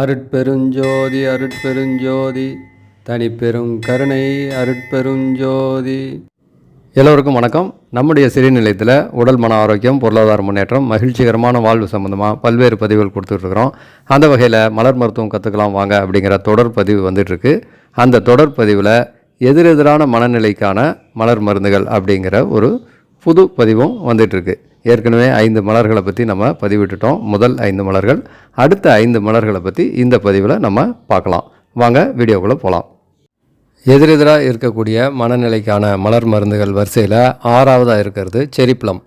அருட்பெருஞ்சோதி அருட்பெருஞ்சோதி தனிப்பெரும் கருணை அருட்பெருஞ்சோதி. எல்லோருக்கும் வணக்கம். நம்முடைய சிறு நிலையத்தில் உடல் மன ஆரோக்கியம் பொருளாதார முன்னேற்றம் மகிழ்ச்சிகரமான வாழ்வு சம்மந்தமாக பல்வேறு பதிவுகள் கொடுத்துட்ருக்குறோம். அந்த வகையில் மலர் மருத்துவம் கற்றுக்கலாம் வாங்க அப்படிங்கிற தொடர் பதிவு வந்துட்டுருக்கு அந்த தொடர் பதிவில் எதிரெதிரான மனநிலைக்கான மலர் மருந்துகள் அப்படிங்கிற ஒரு புது பதிவும் வந்துட்டுருக்கு ஏற்கனவே ஐந்து மலர்களை பற்றி நம்ம பதிவிட்டுட்டோம். முதல் ஐந்து மலர்கள் அடுத்த ஐந்து மலர்களை பற்றி இந்த பதிவில் நம்ம பார்க்கலாம். வாங்க வீடியோக்குள்ளே போகலாம் எதிரெதிராக இருக்கக்கூடிய மனநிலைக்கான மலர் மருந்துகள் வரிசையில் ஆறாவதாக இருக்கிறது செரிப்ளம்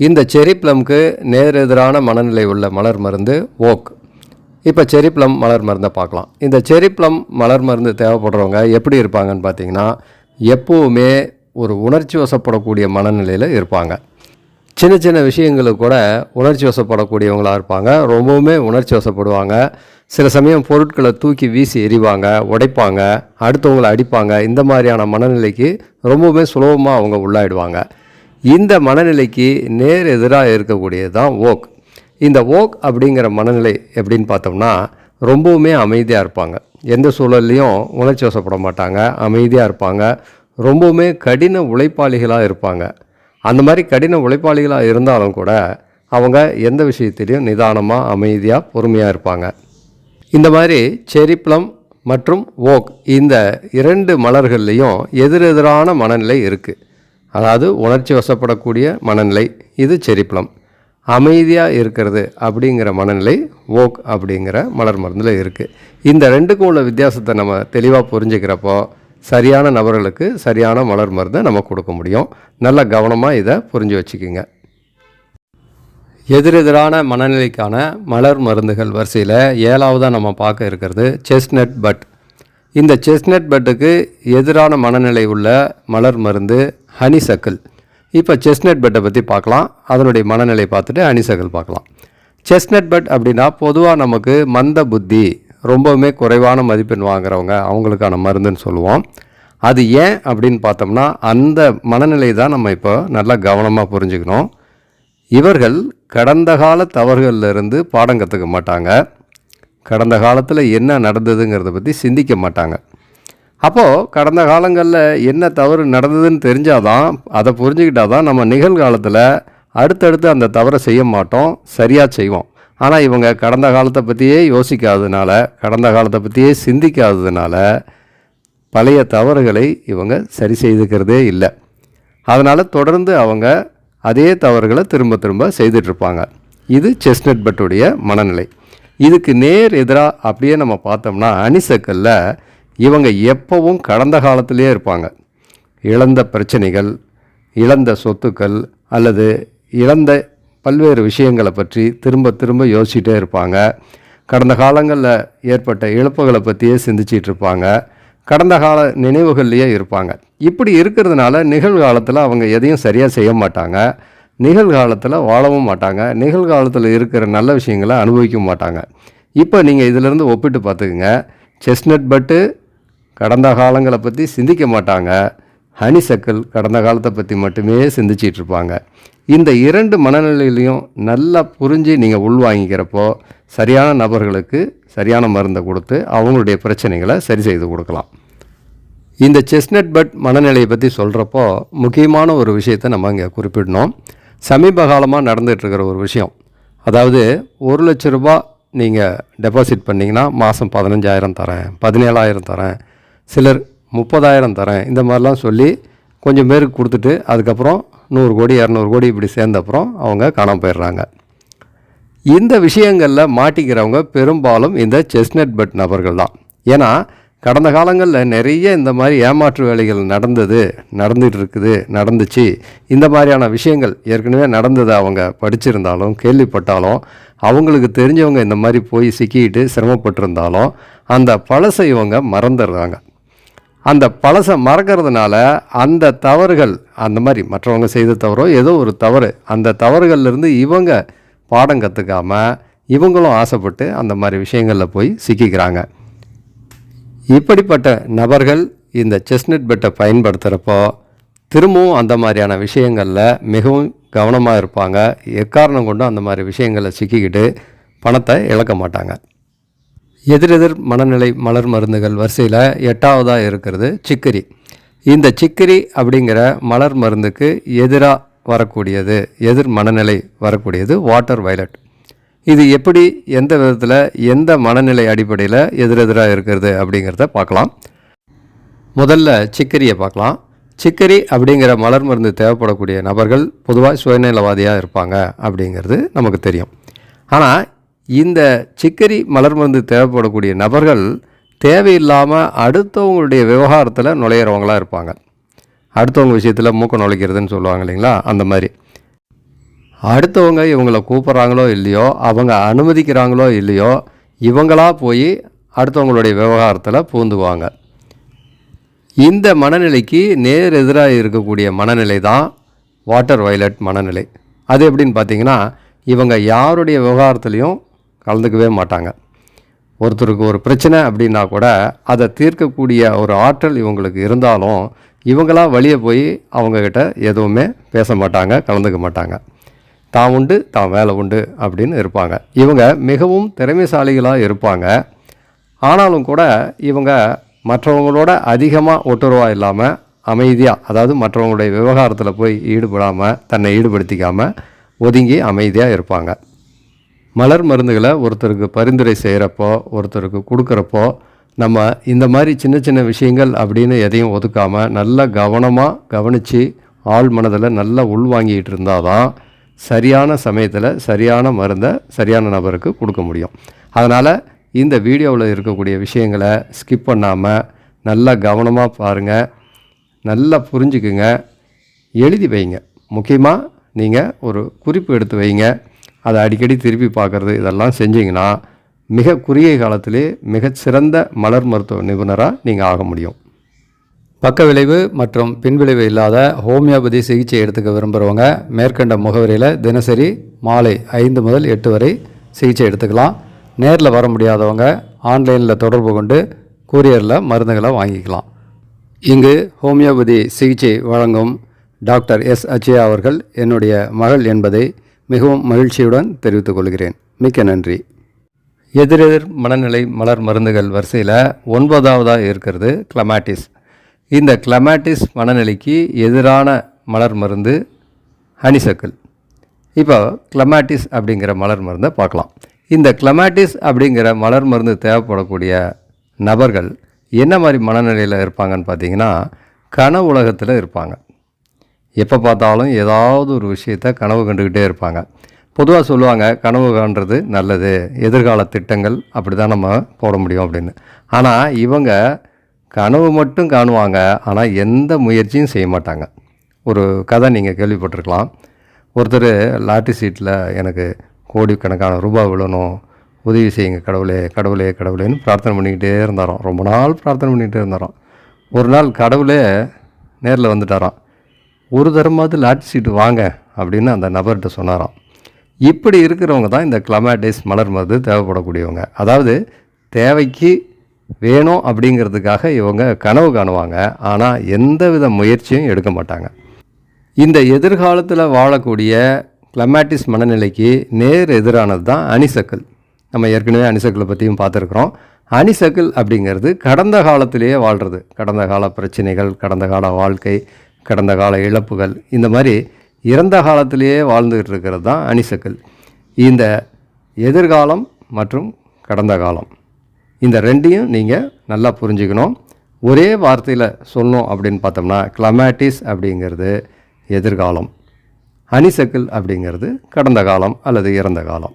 இந்த செரிப்ளம்க்கு நேரெதிரான மனநிலை உள்ள மலர் மருந்து ஓக். இப்போ செரிப்ளம் மலர் மருந்தை பார்க்கலாம். இந்த செரிப்ளம் மலர் மருந்து தேவைப்படுறவங்க எப்படி இருப்பாங்கன்னு பார்த்தீங்கன்னா எப்போவுமே ஒரு உணர்ச்சி வசப்படக்கூடிய மனநிலையில் இருப்பாங்க. சின்ன சின்ன விஷயங்களுக்கு கூட உணர்ச்சி வசப்படக்கூடியவங்களாக இருப்பாங்க. ரொம்பவுமே உணர்ச்சி வசப்படுவாங்க. சில சமயம் பொருட்களை தூக்கி வீசி எறிவாங்க உடைப்பாங்க அடுத்தவங்களை அடிப்பாங்க. இந்த மாதிரியான மனநிலைக்கு ரொம்பவுமே சுலபமாக அவங்க உள்ளாயிடுவாங்க. இந்த மனநிலைக்கு நேர் எதிராக இருக்கக்கூடியது தான் ஓக் இந்த ஓக் அப்படிங்கிற மனநிலை எப்படின்னு பார்த்தோம்னா ரொம்பவுமே அமைதியாக இருப்பாங்க. எந்த சூழல்லையும் உணர்ச்சி வசப்பட மாட்டாங்க. அமைதியாக இருப்பாங்க. ரொம்பவுமே கடின உழைப்பாளிகளாக இருப்பாங்க. அந்த மாதிரி கடின உழைப்பாளிகளாக இருந்தாலும் கூட அவங்க எந்த விஷயத்திலையும் நிதானமாக அமைதியாக பொறுமையாக இருப்பாங்க. இந்த மாதிரி செரிப்ளம் மற்றும் ஓக் இந்த இரண்டு மலர்கள்லேயும் எதிரெதிரான மனநிலை இருக்குது அதாவது உணர்ச்சி வசப்படக்கூடிய மனநிலை இது செரிப்ளம். அமைதியாக இருக்கிறது அப்படிங்கிற மனநிலை ஓக் அப்படிங்கிற மலர் மருந்தில் இருக்குது இந்த ரெண்டுக்கும் உள்ள வித்தியாசத்தை நம்ம தெளிவாக புரிஞ்சுக்கிறப்போ சரியான நபர்களுக்கு சரியான மலர் மருந்தை நம்ம கொடுக்க முடியும். நல்ல கவனமாக இதை புரிஞ்சு வச்சுக்கோங்க. எதிரெதிரான மனநிலைக்கான மலர் மருந்துகள் வரிசையில் ஏழாவதாக நம்ம பார்க்க இருக்கிறது செஸ்னட் பட். இந்த செஸ்னட் பட்டுக்கு எதிரான மனநிலை உள்ள மலர் மருந்து ஹனிசக்கிள். இப்போ செஸ்னட் பட்டை பற்றி பார்க்கலாம். அதனுடைய மனநிலை பார்த்துட்டு ஹனிசக்கிள் பார்க்கலாம். செஸ்னட் பட் அப்படின்னா பொதுவாக நமக்கு மந்த புத்தி ரொம்பவுமே குறைவான மதிப்பெண் வாங்குறவங்க அவங்களுக்கான மருந்துன்னு சொல்லுவோம். அது ஏன் அப்படின்னு பார்த்தோம்னா அந்த மனநிலை தான் நம்ம இப்போ நல்லா கவனமாக புரிஞ்சுக்கணும். இவர்கள் கடந்த கால தவறுகளில் இருந்து பாடம் கற்றுக்க மாட்டாங்க. கடந்த காலத்தில் என்ன நடந்ததுங்கிறத பற்றி சிந்திக்க மாட்டாங்க. அப்போது கடந்த காலங்களில் என்ன தவறு நடந்ததுன்னு தெரிஞ்சாதான் அதை புரிஞ்சுக்கிட்டால் தான் நம்ம நிகழ்காலத்தில் அடுத்தடுத்து அந்த தவறை செய்ய மாட்டோம் சரியாக செய்வோம். ஆனால் இவங்க கடந்த காலத்தை பற்றியே யோசிக்காததுனால கடந்த காலத்தை பற்றியே சிந்திக்காததுனால பழைய தவறுகளை இவங்க சரி செய்துக்கிறதே இல்லை. அதனால் தொடர்ந்து அவங்க அதே தவறுகளை திரும்ப திரும்ப செய்துட்ருப்பாங்க. இது செஸ்னட் பட்டுடைய மனநிலை. இதுக்கு நேர் எதிராக அப்படியே நம்ம பார்த்தோம்னா அணிசக்கல்ல இவங்க எப்பவும் கடந்த காலத்திலே இருப்பாங்க. இழந்த பிரச்சனைகள் இழந்த சொத்துக்கள் அல்லது இழந்த பல்வேறு விஷயங்களை பற்றி திரும்ப திரும்ப யோசிச்சுட்டே இருப்பாங்க. கடந்த காலங்களில் ஏற்பட்ட இழப்புகளை பற்றியே சிந்திச்சிட்டு இருப்பாங்க கடந்த கால நினைவுகள்லேயே இருப்பாங்க. இப்படி இருக்கிறதுனால நிகழ்காலத்தில் அவங்க எதையும் சரியாக செய்ய மாட்டாங்க. நிகழ்காலத்தில் வாழவும் மாட்டாங்க. நிகழ்காலத்தில் இருக்கிற நல்ல விஷயங்களை அனுபவிக்க மாட்டாங்க. இப்போ நீங்கள் இதிலேருந்து ஒப்பிட்டு பார்த்துக்குங்க. செஸ்னட் பட்டு கடந்த காலங்களை பற்றி சிந்திக்க மாட்டாங்க. ஹனிசக்கல் கடந்த காலத்தை பற்றி மட்டுமே சிந்திச்சிட்டு இருப்பாங்க. இந்த இரண்டு மனநிலையிலையும் நல்லா புரிஞ்சு நீங்கள் உள்வாங்கிக்கிறப்போ சரியான நபர்களுக்கு சரியான மருந்தை கொடுத்து அவங்களுடைய பிரச்சனைகளை சரி செய்து கொடுக்கலாம். இந்த செஸ்னட் பட் மனநிலையை பற்றி சொல்கிறப்போ முக்கியமான ஒரு விஷயத்தை நம்ம இங்கே குறிப்பிடணும். சமீப காலமாக நடந்துகிட்ருக்கிற ஒரு விஷயம். அதாவது ஒரு லட்ச ரூபா நீங்கள் டெபாசிட் பண்ணிங்கன்னா மாதம் பதினஞ்சாயிரம் தரேன் பதினேழாயிரம் தரேன் சிலர் முப்பதாயிரம் தரேன் இந்த மாதிரிலாம் சொல்லி கொஞ்சம் பேருக்கு கொடுத்துட்டு அதுக்கப்புறம் நூறு கோடி இரநூறு கோடி இப்படி சேர்ந்த அப்புறம் அவங்க காணாமல் போயிடுறாங்க. இந்த விஷயங்களில் மாட்டிக்கிறவங்க பெரும்பாலும் இந்த செஸ்னட் பட் நபர்கள் தான் ஏன்னா கடந்த காலங்களில் நிறைய இந்த மாதிரி ஏமாற்று வேலைகள் நடந்தது நடந்துகிட்டு இருக்குது நடந்துச்சு. இந்த மாதிரியான விஷயங்கள் ஏற்கனவே நடந்தது அவங்க படிச்சிருந்தாலும் கேள்விப்பட்டாலும் அவங்களுக்கு தெரிஞ்சவங்க இந்த மாதிரி போய் சிக்கிட்டு சிரமப்பட்டிருந்தாலும் அந்த பழசை இவங்க மறந்துடுறாங்க. அந்த பழசை மறக்கிறதுனால அந்த தவறுகள் அந்த மாதிரி மற்றவங்க செய்த தவறோ ஏதோ ஒரு தவறு அந்த தவறுகள்லேருந்து இவங்க பாடம் கற்றுக்காம இவங்களும் ஆசைப்பட்டு அந்த மாதிரி விஷயங்களில் போய் சிக்கிக்கிறாங்க. இப்படிப்பட்ட நபர்கள் இந்த செஸ்னட் பெட்டை பயன்படுத்துகிறப்போ திரும்பவும் அந்த மாதிரியான விஷயங்களில் மிகவும் கவனமாக இருப்பாங்க. எக்காரணம் கொண்டும் அந்த மாதிரி விஷயங்களில் சிக்கிக்கிட்டு பணத்தை இழக்க மாட்டாங்க. எதிரெதிர் மனநிலை மலர் மருந்துகள் வரிசையில் எட்டாவதாக இருக்கிறது சிக்கரி. இந்த சிக்கரி அப்படிங்கிற மலர் மருந்துக்கு எதிராக வரக்கூடியது எதிர் மனநிலை வரக்கூடியது வாட்டர் வயலட் இது எப்படி எந்த விதத்தில் எந்த மனநிலை அடிப்படையில் எதிரெதிராக இருக்கிறது அப்படிங்கிறத பார்க்கலாம். முதல்ல சிக்கரியை பார்க்கலாம். சிக்கரி அப்படிங்கிற மலர் மருந்து தேவைப்படக்கூடிய நபர்கள் பொதுவாக சுயநலவாதியாக இருப்பாங்க அப்படிங்கிறது நமக்கு தெரியும். ஆனால் இந்த சிக்கரி மலர் மருந்து தேவைப்படக்கூடிய நபர்கள் தேவையில்லாமல் அடுத்தவங்களுடைய விவகாரத்தில் நுழையிறவங்களா இருப்பாங்க. அடுத்தவங்க விஷயத்தில் மூக்க நுழைக்கிறதுன்னு சொல்லுவாங்க இல்லைங்களா? அந்த மாதிரி. அடுத்தவங்க இவங்களை கூப்பிட்றாங்களோ இல்லையோ அவங்க அனுமதிக்கிறாங்களோ இல்லையோ இவங்களாக போய் அடுத்தவங்களுடைய விவகாரத்தில் பூந்துவாங்க இந்த மனநிலைக்கு நேர் எதிராக இருக்கக்கூடிய மனநிலை தான் வாட்டர் வயலட் மனநிலை. அது எப்படின்னு பார்த்தீங்கன்னா இவங்க யாருடைய விவகாரத்துலேயும் கலந்துக்கவே மாட்டாங்க. ஒருத்தருக்கு ஒரு பிரச்சனை அப்படின்னா கூட அதை தீர்க்கக்கூடிய ஒரு ஆற்றல் இவங்களுக்கு இருந்தாலும் இவங்களா வெளியே போய் அவங்கக்கிட்ட எதுவுமே பேச மாட்டாங்க கலந்துக்க மாட்டாங்க. தான் உண்டு தான் வேலை உண்டு அப்படின்னு இருப்பாங்க. இவங்க மிகவும் திறமைசாலிகளாக இருப்பாங்க. ஆனாலும் கூட இவங்க மற்றவங்களோட அதிகமாக ஒட்டுறவா இல்லாமல் அமைதியாக அதாவது மற்றவங்களுடைய விவகாரத்தில் போய் ஈடுபடாமல் தன்னை ஈடுபடுத்திக்காமல் ஒதுங்கி அமைதியாக இருப்பாங்க. மலர் மருந்துகளை ஒருத்தருக்கு பரிந்துரை செய்கிறப்போ ஒருத்தருக்கு கொடுக்குறப்போ நம்ம இந்த மாதிரி சின்ன சின்ன விஷயங்கள் அப்படின்னு எதையும் ஒதுக்காமல் நல்லா கவனமாக கவனித்து ஆள் மனதில் நல்லா உள்வாங்கிட்டு இருந்தால் தான் சரியான சமயத்தில் சரியான மருந்தை சரியான நபருக்கு கொடுக்க முடியும். அதனால் இந்த வீடியோவில் இருக்கக்கூடிய விஷயங்களை ஸ்கிப் பண்ணாமல் நல்லா கவனமாக பாருங்கள் நல்லா புரிஞ்சுக்குங்க. எழுதி வைங்க. முக்கியமாக நீங்கள் ஒரு குறிப்பு எடுத்து வைங்க. அதை அடிக்கடி திருப்பி பார்க்குறது இதெல்லாம் செஞ்சிங்கன்னா மிக குறுகிய காலத்திலே மிகச்சிறந்த மலர் மருத்துவ நிபுணராக நீங்கள் ஆக முடியும். பக்க விளைவு மற்றும் பின்விளைவு இல்லாத ஹோமியோபதி சிகிச்சை எடுத்துக்க விரும்புகிறவங்க மேற்கண்ட முகவரியில் தினசரி மாலை ஐந்து முதல் எட்டு வரை சிகிச்சை எடுத்துக்கலாம். நேரில் வர முடியாதவங்க ஆன்லைனில் தொடர்பு கொண்டு கூரியரில் மருந்துகளை வாங்கிக்கலாம். இங்கு ஹோமியோபதி சிகிச்சை வழங்கும் டாக்டர் எஸ் அச்சயா அவர்கள் என்னுடைய மகள் என்பதை மிகவும் மகிழ்ச்சியுடன் தெரிவித்துக் கொள்கிறேன். மிக்க நன்றி. எதிரெதிர் மனநிலை மலர் மருந்துகள் வரிசையில் ஒன்பதாவதாக இருக்கிறது கிளமாட்டிஸ் இந்த கிளமாட்டிஸ் மனநிலைக்கு எதிரான மலர் மருந்து ஹனிசக்கிள் இப்போ கிளமாட்டிஸ் அப்படிங்கிற மலர் மருந்தை பார்க்கலாம். இந்த கிளமாட்டிஸ் அப்படிங்கிற மலர் மருந்து தேவைப்படக்கூடிய நபர்கள் என்ன மாதிரி மனநிலையில் இருப்பாங்கன்னு பார்த்தீங்கன்னா கன உலகத்தில் இருப்பாங்க. எப்போ பார்த்தாலும் ஏதாவது ஒரு விஷயத்த கனவு கண்டுக்கிட்டே இருப்பாங்க. பொதுவாக சொல்லுவாங்க கனவு காண்றது நல்லது எதிர்கால திட்டங்கள் அப்படி தான் நம்ம போட முடியும் அப்படின்னு. ஆனால் இவங்க கனவு மட்டும் காணுவாங்க ஆனால் எந்த முயற்சியும் செய்ய மாட்டாங்க. ஒரு கதை நீங்கள் கேள்விப்பட்டிருக்கலாம். ஒருத்தர் லாட்டரி சீட்டில் எனக்கு கோடிக்கணக்கான ரூபாய் விழணும் உதவி செய்யுங்க கடவுளே கடவுளே கடவுளேன்னு பிரார்த்தனை பண்ணிக்கிட்டே இருந்தாராம். ரொம்ப நாள் பிரார்த்தனை பண்ணிக்கிட்டே இருந்தாராம். ஒரு நாள் கடவுளே நேரில் வந்துட்டாராம். ஒரு தரமாவது லாட்டரி சீட்டு வாங்க அப்படின்னு அந்த நபர்கிட்ட சொன்னாராம். இப்படி இருக்கிறவங்க தான் இந்த கிளமாட்டிஸ் மலர் மருந்து தேவைப்படக்கூடியவங்க. அதாவது தேவைக்கு வேணும் அப்படிங்கிறதுக்காக இவங்க கனவு காணுவாங்க. ஆனால் எந்த வித முயற்சியும் எடுக்க மாட்டாங்க. இந்த எதிர்காலத்தில் வாழக்கூடிய கிளமேட்டிஸ் மனநிலைக்கு நேர் எதிரானது தான் அணிசக்கல் நம்ம ஏற்கனவே அணிசக்கலை பற்றியும் பார்த்துருக்குறோம். அணிசக்கல் அப்படிங்கிறது கடந்த காலத்திலேயே வாழ்கிறது கடந்த கால பிரச்சனைகள் கடந்த கால வாழ்க்கை கடந்த கால இழப்புகள் இந்த மாதிரி இறந்த காலத்திலேயே வாழ்ந்துகிட்டு இருக்கிறது தான் அணிசக்கல் இந்த எதிர்காலம் மற்றும் கடந்த காலம். இந்த ரெண்டையும் நீங்கள் நல்லா புரிஞ்சுக்கணும். ஒரே வார்த்தையில் சொல்லணும் அப்படின்னு பார்த்தோம்னா கிளமேட்டிஸ் அப்படிங்கிறது எதிர்காலம். அணிசக்கிள் அப்படிங்கிறது கடந்த காலம் அல்லது இறந்த காலம்.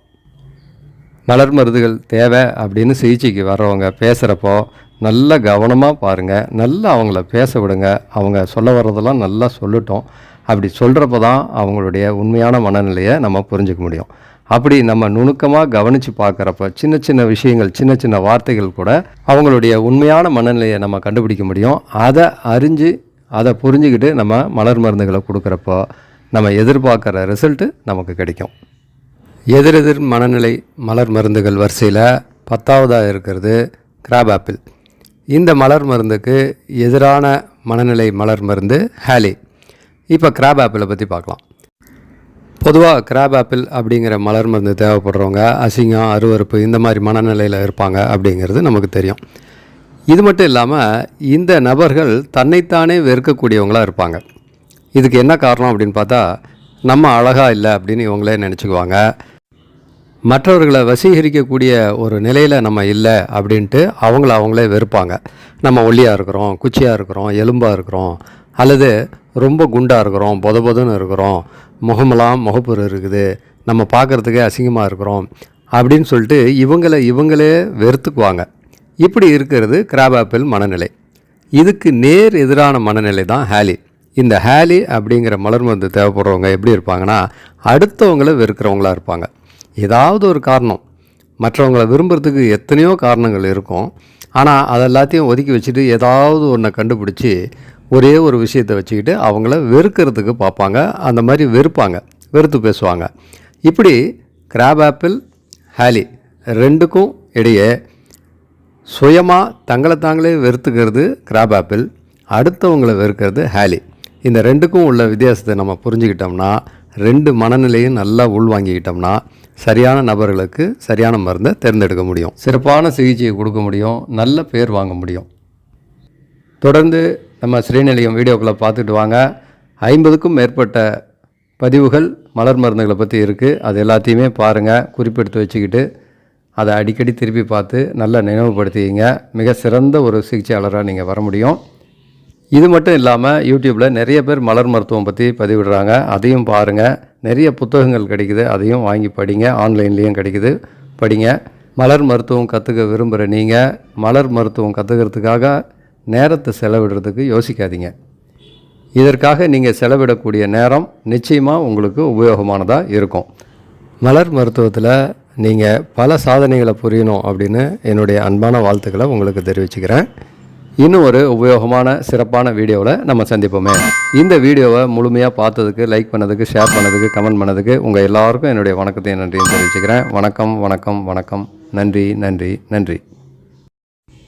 மலர் மருந்துகள் தேவை அப்படின்னு சிகிச்சைக்கு வர்றவங்க பேசுகிறப்போ நல்ல கவனமாக பாருங்கள் நல்லா அவங்கள பேச விடுங்க. அவங்க சொல்ல வர்றதெல்லாம் நல்லா சொல்லட்டும். அப்படி சொல்கிறப்ப தான் அவங்களுடைய உண்மையான மனநிலையை நம்ம புரிஞ்சுக்க முடியும். அப்படி நம்ம நுணுக்கமாக கவனித்து பார்க்குறப்ப சின்ன சின்ன விஷயங்கள் சின்ன சின்ன வார்த்தைகள் கூட அவங்களுடைய உண்மையான மனநிலையை நம்ம கண்டுபிடிக்க முடியும். அதை அறிஞ்சு அதை புரிஞ்சுக்கிட்டு நம்ம மலர் மருந்துகளை கொடுக்குறப்போ நம்ம எதிர்பார்க்குற ரிசல்ட்டு நமக்கு கிடைக்கும். எதிரெதிர் மனநிலை மலர் மருந்துகள் வரிசையில் பத்தாவதாக இருக்கிறது கிராப் ஆப்பிள். இந்த மலர் மருந்துக்கு எதிரான மனநிலை மலர் மருந்து ஹேலி. இப்போ கிராப் ஆப்பிளை பற்றி பார்க்கலாம். பொதுவாக கிராப் ஆப்பிள் அப்படிங்கிற மலர் மருந்து தேவைப்படுறவங்க அசிங்கம் அருவருப்பு இந்த மாதிரி மனநிலையில் இருப்பாங்க அப்படிங்கிறது நமக்கு தெரியும். இது மட்டும் இல்லாமல் இந்த நபர்கள் தன்னைத்தானே வெறுக்கக்கூடியவங்களாக இருப்பாங்க. இதுக்கு என்ன காரணம் அப்படின்னு பார்த்தா நம்ம அழகாக இல்லை அப்படின்னு இவங்களே நினச்சிக்குவாங்க. மற்றவர்களை வசீகரிக்கக்கூடிய ஒரு நிலையில் நம்ம இல்லை அப்படின்ட்டு அவங்கள அவங்களே வெறுப்பாங்க. நம்ம ஒல்லியாக இருக்கிறோம் குச்சியாக இருக்கிறோம் எலும்பாக இருக்கிறோம் அல்லது ரொம்ப குண்டாக இருக்கிறோம் பொத பொதுன்னு இருக்கிறோம் முகமெல்லாம் முகப்பொரு இருக்குது நம்ம பார்க்குறதுக்கே அசிங்கமாக இருக்கிறோம் அப்படின்னு சொல்லிட்டு இவங்களை இவங்களே வெறுத்துக்குவாங்க. இப்படி இருக்கிறது கிராப் ஆப்பிள் மனநிலை. இதுக்கு நேர் எதிரான மனநிலை தான் ஹேலி. இந்த ஹேலி அப்படிங்கிற மலர் மருந்து தேவைப்படுறவங்க எப்படி இருப்பாங்கன்னா அடுத்தவங்களை வெறுக்கிறவங்களா இருப்பாங்க. ஏதாவது ஒரு காரணம். மற்றவங்களை விரும்புறதுக்கு எத்தனையோ காரணங்கள் இருக்கும். ஆனால் அதெல்லாத்தையும் ஒதுக்கி வச்சுட்டு ஏதாவது ஒன்றை கண்டுபிடிச்சி ஒரே ஒரு விஷயத்தை வச்சுக்கிட்டு அவங்கள வெறுக்கிறதுக்கு பார்ப்பாங்க. அந்த மாதிரி வெறுப்பாங்க. வெறுத்து பேசுவாங்க. இப்படி கிராப் ஆப்பிள் ஹேலி ரெண்டுக்கும் இடையே சுயமாக தங்களை தாங்களே வெறுத்துக்கிறது கிராப் ஆப்பிள் அடுத்தவங்களை வெறுக்கிறது ஹேலி இந்த ரெண்டுக்கும் உள்ள வித்தியாசத்தை நம்ம புரிஞ்சுக்கிட்டோம்னா ரெண்டு மனநிலையும் நல்லா உள்வாங்கிக்கிட்டோம்னா சரியான நபர்களுக்கு சரியான மருந்தை தேர்ந்தெடுக்க முடியும். சிறப்பான சிகிச்சையை கொடுக்க முடியும். நல்ல பேர் வாங்க முடியும். தொடர்ந்து நம்ம ஸ்ரீநிலையம் வீடியோக்களை பார்த்துட்டு வாங்க. ஐம்பதுக்கும் மேற்பட்ட பதிவுகள் மலர் மருந்துகளை பற்றி இருக்குது அது எல்லாத்தையுமே பாருங்கள் குறிப்பெடுத்து வச்சுக்கிட்டு அதை அடிக்கடி திருப்பி பார்த்து நல்லா நினைவுபடுத்திக்கிங்க. மிக சிறந்த ஒரு சிகிச்சையாளராக நீங்கள் வர முடியும். இது மட்டும் இல்லாமல் யூடியூப்பில் நிறைய பேர் மலர் மருத்துவம் பற்றி பதிவிடுறாங்க. அதையும் பாருங்கள் நிறைய புத்தகங்கள் கிடைக்குது. அதையும் வாங்கி படிங்க. ஆன்லைன்லேயும் கிடைக்குது. படிங்க. மலர் மருத்துவம் கற்றுக்க விரும்புகிற நீங்கள் மலர் மருத்துவம் கற்றுக்கிறதுக்காக நேரத்தை செலவிடுறதுக்கு யோசிக்காதீங்க. இதற்காக நீங்கள் செலவிடக்கூடிய நேரம் நிச்சயமாக உங்களுக்கு உபயோகமானதாக இருக்கும். மலர் மருத்துவத்தில் நீங்கள் பல சாதனைகளை புரியணும் அப்படின்னு என்னுடைய அன்பான வாழ்த்துக்களை உங்களுக்கு தெரிவிச்சுக்கிறேன். இன்னும் ஒரு உபயோகமான சிறப்பான வீடியோவில் நம்ம சந்திப்போமே. இந்த வீடியோவை முழுமையாக பார்த்ததுக்கு லைக் பண்ணதுக்கு ஷேர் பண்ணதுக்கு கமெண்ட் பண்ணதுக்கு உங்கள் எல்லாருக்கும் என்னுடைய வணக்கத்தையும் நன்றியும் தெரிவிச்சுக்கிறேன். வணக்கம் வணக்கம் வணக்கம். நன்றி நன்றி நன்றி.